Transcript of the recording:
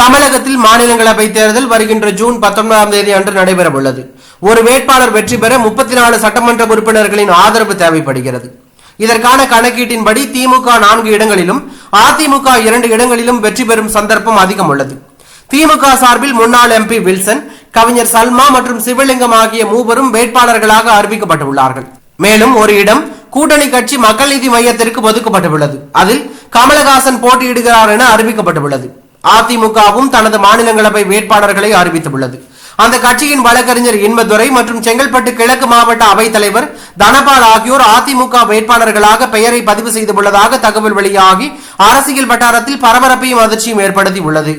தமிழகத்தில் மாநிலங்களவை தேர்தல் வருகின்ற ஜூன் பத்தொன்பதாம் தேதி அன்று நடைபெற உள்ளது ஒரு வேட்பாளர் வெற்றி பெற முப்பத்தி நாலு சட்டமன்ற உறுப்பினர்களின் ஆதரவு தேவைப்படுகிறது. இதற்கான கணக்கீட்டின்படி திமுக நான்கு இடங்களிலும் அதிமுக இரண்டு இடங்களிலும் வெற்றி பெறும் சந்தர்ப்பம் அதிகம் உள்ளது திமுக சார்பில் முன்னாள் எம்பி வில்சன் கவிஞர் சல்மா மற்றும் சிவலிங்கம் ஆகிய மூவரும் வேட்பாளர்களாக அறிவிக்கப்பட்டுள்ளார்கள். மேலும் ஒரு இடம் கூட்டணி கட்சி மக்கள் நீதி மையத்திற்கு ஒதுக்கப்பட்டுள்ளது. அதில் கமலஹாசன் போட்டியிடுகிறார் என அறிவிக்கப்பட்டுள்ளது. அதிமுகவும் தனது மாநிலங்களவை வேட்பாளர்களை அறிவித்துள்ளது. அந்த கட்சியின் வழக்கறிஞர் இன்பதுரை மற்றும் செங்கல்பட்டு கிழக்கு மாவட்ட அவைத்தலைவர் தனபால் ஆகியோர் அதிமுக வேட்பாளர்களாக பெயரை பதிவு செய்துள்ளதாக தகவல் வெளியாகி அரசியல் வட்டாரத்தில் பரபரப்பையும் அதிர்ச்சியும் ஏற்படுத்தி உள்ளது